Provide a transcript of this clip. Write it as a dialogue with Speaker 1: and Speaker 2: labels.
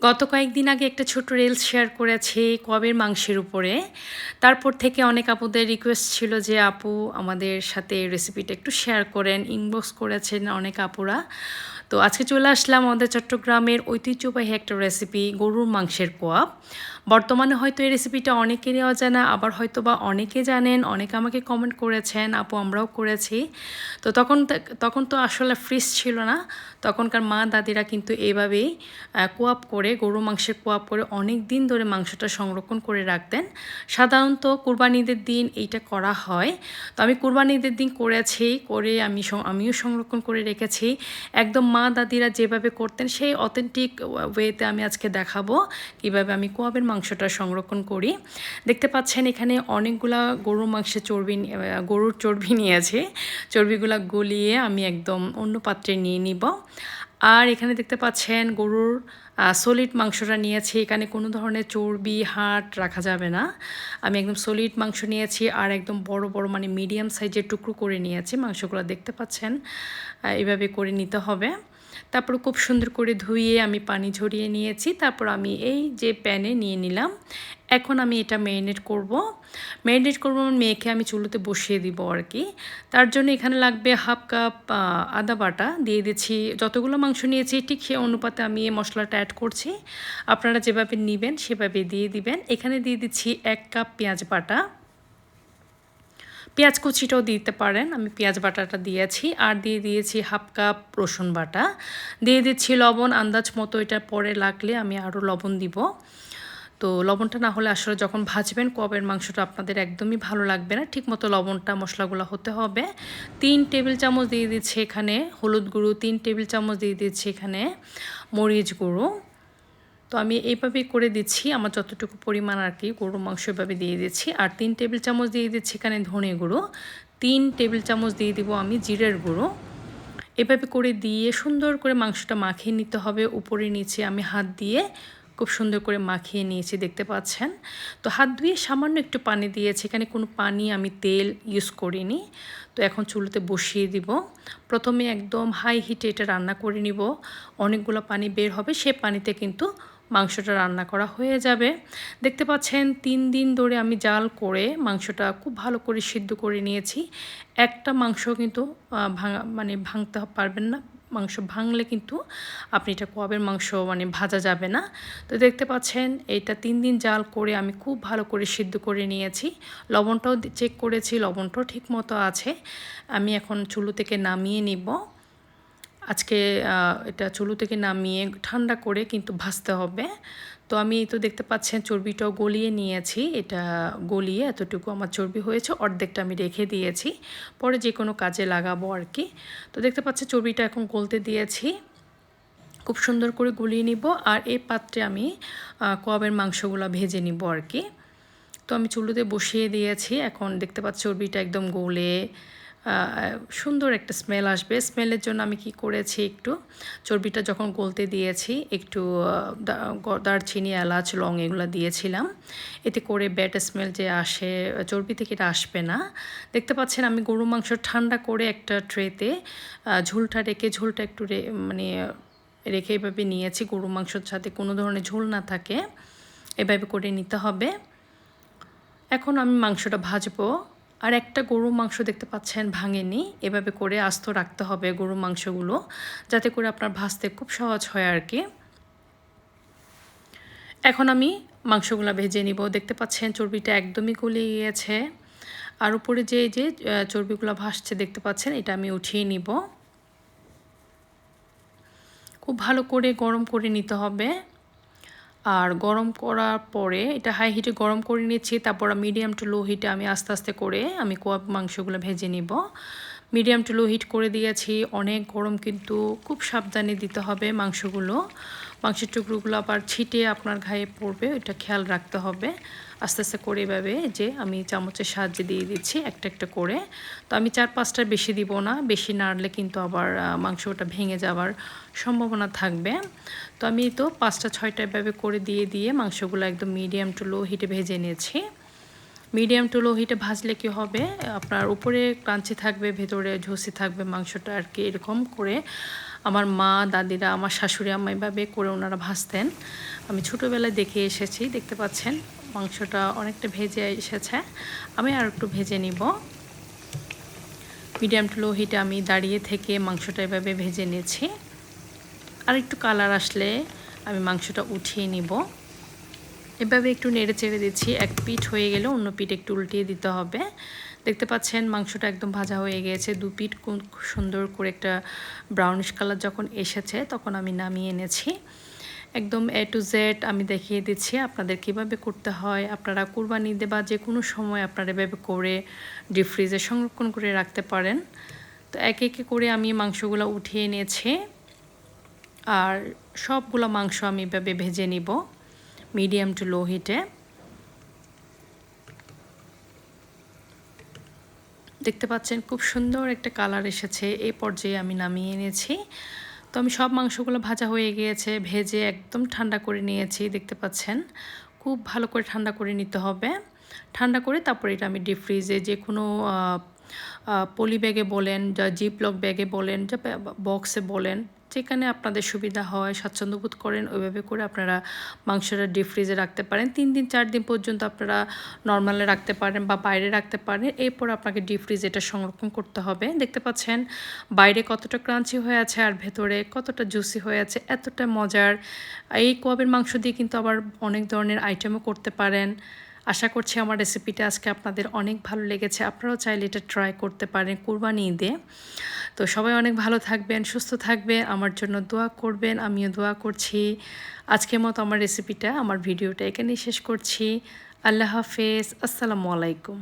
Speaker 1: গত কয়েকদিন আগে একটা ছোট রিলস শেয়ার করেছে কবের মাংসের উপরে। তারপর থেকে অনেক আপুদের রিকোয়েস্ট ছিল যে, আপু, আমাদের সাথে রেসিপিটা একটু শেয়ার করেন ইনবক্স করেছেন অনেক আপুরা। তো আজকে চলে আসলাম আমাদের চট্টগ্রামের ঐতিহ্যবাহী একটা রেসিপি গরুর মাংসের কোয়াব বর্তমানে হয়তো এই রেসিপিটা অনেকেরই অজানা আবার হয়তো বা অনেকে জানেন, অনেকে আমাকে কমেন্ট করেছেন, আপু আমরাও করেছি। তো তখন তখন তো আসলে ফ্রিজ ছিল না। তখনকার মা দাদিরা কিন্তু এভাবেই কোয়াপ করে গরু মাংসের কোয়াপ করে অনেক দিন ধরে মাংসটা সংরক্ষণ করে রাখতেন। সাধারণত কুরবানিদের দিন এইটা করা হয়। তো আমি কুরবানিদের দিন করেছি, করে আমি আমিও সংরক্ষণ করে রেখেছি। একদম মা দাদিরা যেভাবে করতেন, সেই অথেন্টিক ওয়েতে আমি আজকে দেখাবো কীভাবে আমি কোয়াবের মাংসটা সংরক্ষণ করি। দেখতে পাচ্ছেন এখানে অনেকগুলা গরুর মাংসের চর্বি গরুর চর্বি নিয়েছে চর্বিগুলা গলিয়ে আমি একদম অন্য পাত্রে নিয়ে নিব। আর এখানে দেখতে পাচ্ছেন গরুর সলিড মাংসটা নিয়েছি। এখানে কোনো ধরনের চর্বি হাট রাখা যাবে না। আমি একদম সলিড মাংস নিয়েছি আর একদম বড় বড় মানে মিডিয়াম সাইজের টুকরো করে নিয়েছি। মাংসগুলো দেখতে পাচ্ছেন এভাবে করে নিতে হবে। তারপর খুব সুন্দর করে ধুয়ে আমি পানি ঝরিয়ে নিয়েছি। তারপর আমি এই যে প্যানে নিয়ে নিলাম এখন আমি এটা ম্যারিনেট করব। ম্যারিনেট করব আমার মেয়েকে আমি চুলোতে বসিয়ে দিব আর কি। তার জন্য এখানে লাগবে হাফ কাপ আদা বাটা দিয়ে দিচ্ছি। যতগুলো মাংস নিয়েছি, ঠিক সে অনুপাতে আমি এই মশলাটা অ্যাড করছি। আপনারা যেভাবে নেবেন সেভাবে দিয়ে দিবেন। এখানে দিয়ে দিচ্ছি এক কাপ পেঁয়াজ বাটা। পেঁয়াজ কুচিটাও দিতে পারেন, আমি পেঁয়াজ বাটাটা দিয়েছি। আর দিয়ে দিয়েছি হাফ কাপ রসুন বাটা। দিয়ে দিচ্ছি লবণ। আন্দাজ মতো এটা পরে লাগলে আমি আরও লবণ দিব। তো লবণটা না হলে আসলে যখন ভাজবেন কবের মাংসটা আপনাদের একদমই ভালো লাগবে না। ঠিকমতো লবণটা, মশলাগুলো হতে হবে। তিন টেবিল চামচ দিয়ে দিচ্ছি এখানে হলুদ গুঁড়ো, তিন টেবিল চামচ দিয়ে দিচ্ছি এখানে মরিচ গুঁড়ো। তো আমি এইভাবেই করে দিচ্ছি, আমার যতটুকু পরিমাণ আর কি গরুর মাংস এভাবে দিয়ে দিচ্ছি। আর তিন টেবিল চামচ দিয়ে দিচ্ছি এখানে ধনে গুঁড়ো, তিন টেবিল চামচ দিয়ে দিব আমি জিরের গুঁড়ো। এভাবে করে দিয়ে সুন্দর করে মাংসটা মাখিয়ে নিতে হবে। উপরে নিচে আমি হাত দিয়ে খুব সুন্দর করে মাখিয়ে নিয়েছি, দেখতে পাচ্ছেন। তো হাত ধুয়ে সামান্য একটু পানি দিয়েছি, এখানে কোনো পানি আমি তেল ইউজ করিনি। তো এখন চুলোতে বসিয়ে দিব। প্রথমে একদম হাই হিটে এটা রান্না করে নিব। অনেকগুলো পানি বের হবে, সে পানিতে কিন্তু মাংসটা রান্না করা হয়ে যাবে। দেখতে পাচ্ছেন, তিন দিন ধরে আমি জাল করে মাংসটা খুব ভালো করে সিদ্ধ করে নিয়েছি। একটা মাংস কিন্তু ভাঙা মানে ভাঙতে পারবেন না মাংস ভাঙলে কিন্তু আপনি এটা কবের মাংস মানে ভাজা যাবে না। তো দেখতে পাচ্ছেন এটা তিন দিন জাল করে আমি খুব ভালো করে সিদ্ধ করে নিয়েছি। লবণটাও চেক করেছি, লবণটাও ঠিক মতো আছে। আমি এখন চুলো থেকে নামিয়ে নিব। আজকে এটা চুলো থেকে নামিয়ে ঠান্ডা করে কিন্তু ভাজতে হবে। তো আমি তো দেখতে পাচ্ছেন চর্বিটাও গলিয়ে নিয়েছি। এটা গলিয়ে এতটুকু আমার চর্বি হয়েছে, অর্ধেকটা আমি রেখে দিয়েছি। পরে যে কোনো কাজে লাগাবো আর কি। তো দেখতে পাচ্ছেন চর্বিটা এখন গলতে দিয়েছি। খুব সুন্দর করে গলিয়ে নিব আর এই পাত্রে আমি কবের মাংসগুলো ভেজে নিব আর কি। তো আমি চুলোতে বসিয়ে দিয়েছি। এখন দেখতে পাচ্ছি চর্বিটা একদম গলে সুন্দর একটা স্মেল আসবে। স্মেলের জন্য আমি কি করেছি একটু? চর্বিটা যখন গলতে দিয়েছি, একটু দারচিনি, এলাচ, লং এগুলো দিয়েছিলাম। এতে করে ব্যাড স্মেল যে আসে, চর্বি থেকে এটা আসবে না। দেখতে পাচ্ছেন আমি গরু মাংস ঠান্ডা করে একটা ট্রেতে ঝোলটা রেখে, ঝোলটা একটু মানে রেখে এভাবে নিয়েছি গরু মাংসর সাথে। কোনো ধরনের ঝোল না থাকে। এভাবে করে নিতে হবে। এখন আমি মাংসটা ভাজবো। আর একটা গরু মাংস দেখতে পাচ্ছেন ভাঙেনি। এভাবে করে আস্ত রাখতে হবে গরু মাংসগুলো, যাতে করে আপনার ভাজতে খুব সহজ হয় আর কি এখন আমি মাংসগুলো ভেজে নিব। দেখতে পাচ্ছেন চর্বিটা একদমই গলে গিয়েছে আর উপরে যে যে চর্বিগুলো ভাসছে দেখতে পাচ্ছেন, এটা আমি উঠিয়ে নিব। খুব ভালো করে গরম করে নিতে হবে। আর গরম করার পরে এটা হাই হিটে গরম করে নিচ্ছি, তারপর মিডিয়াম টু লো হিটে আমি আস্তে আস্তে করে আমি কোয়াব মাংসগুলো ভেজে নিব। মিডিয়াম টু লো হিট করে দিয়েছি। অনেক গরম কিন্তু খুব সাবধানে দিতে হবে মাংসগুলো। মাংসের টুকরোগুলো আবার ছিটে আপনার ঘায়ে পড়বে ওইটা খেয়াল রাখতে হবে। আস্তে আস্তে করে এভাবে যে আমি চামচের সাহায্যে দিয়ে দিচ্ছি একটা একটা করে। তো আমি চার পাঁচটার বেশি দিব না, বেশি নাড়লে কিন্তু আবার মাংসটা ভেঙে যাওয়ার সম্ভাবনা থাকবে। তো আমি তো পাঁচটা, ছয়টা এভাবে করে দিয়ে দিয়ে মাংসগুলো একদম মিডিয়াম টু লো হিটে ভেজে নিয়েছি। মিডিয়াম টু লো হিটে ভাজলে কি হবে? আপনার উপরে ক্রাঞ্চি থাকবে, ভেতরে ঝসি থাকবে মাংসটা আর কি এরকম করে আমার মা, দাদিরা, আমার শাশুড়ি, আম্মা এভাবে করে ওনারা ভাজতেন। আমি ছোটোবেলায় দেখে এসেছি, দেখতে পাচ্ছেন মাংসটা অনেকটা ভেজে এসেছে। আমি আর একটু ভেজে নিব। মিডিয়াম টু লো হিটে আমি দাঁড়িয়ে থেকে মাংসটা এভাবে ভেজে নিয়েছি। আর একটু কালার আসলে আমি মাংসটা উঠিয়ে নিব। এভাবে একটু নেড়ে চেড়ে দিচ্ছি। এক পিঠ হয়ে গেলে অন্য পিঠ একটু উল্টিয়ে দিতে হবে। দেখতে পাচ্ছেন মাংসটা একদম ভাজা হয়ে গিয়েছে দু পিঠ সুন্দর করে একটা ব্রাউনিশ কালার যখন এসেছে তখন আমি নামিয়ে এনেছি। একদম এ টু জেড আমি দেখিয়ে দিচ্ছি আপনাদের কীভাবে করতে হয়। আপনারা কুরবানি দেবা যে কোনো সময় আপনারা এভাবে করে ডিপ ফ্রিজে সংরক্ষণ করে রাখতে পারেন। তো একে একে করে আমি মাংসগুলো উঠিয়ে নিয়েছি আর সবগুলো মাংস আমি এভাবে ভেজে নিব। মিডিয়াম টু লো হিটে দেখতে পাচ্ছেন খুব সুন্দর একটা কালার এসেছে এই পর্যায়ে আমি নামিয়ে এনেছি। তো আমি সব মাংসগুলো ভাজা হয়ে গিয়েছে, ভেজে একদম ঠান্ডা করে নিয়েছি, দেখতে পাচ্ছেন। খুব ভালো করে ঠান্ডা করে নিতে হবে। ঠান্ডা করে তারপরে এটা আমি ডিপ ফ্রিজে যে কোনো পলি ব্যাগে বলেন, যা জিপলক ব্যাগে বলেন, যা বক্সে বলেন যেখানে আপনাদের সুবিধা হয়, স্বাচ্ছন্দ্য বোধ করেন, ওইভাবে করে আপনারা মাংসটা ডিপ ফ্রিজে রাখতে পারেন। তিন দিন, চার দিন পর্যন্ত আপনারা নর্মালে রাখতে পারেন বা বাইরে রাখতে পারেন। এরপর আপনাকে ডিপ ফ্রিজ এটা সংরক্ষণ করতে হবে। দেখতে পাচ্ছেন, বাইরে কতটা ক্রাঞ্চি হয়ে আছে আর ভেতরে কতটা জুসি হয়ে আছে, এতটা মজার। এই কোয়াবের মাংস দিয়ে কিন্তু আবার অনেক ধরনের আইটেমও করতে পারেন। আশা করছি আমার রেসিপিটা আজকে আপনাদের অনেক ভালো লেগেছে। আপনারাও চাইলে এটা ট্রাই করতে পারেন কুরবানি ঈদে। তো সবাই অনেক ভালো থাকবেন, সুস্থ থাকবেন, আমার জন্য দোয়া করবেন, আমিও দোয়া করছি। আজকের মতো আমার রেসিপিটা আমার ভিডিওটা এখানেই শেষ করছি। আল্লাহ হাফেজ, আসসালামু আলাইকুম।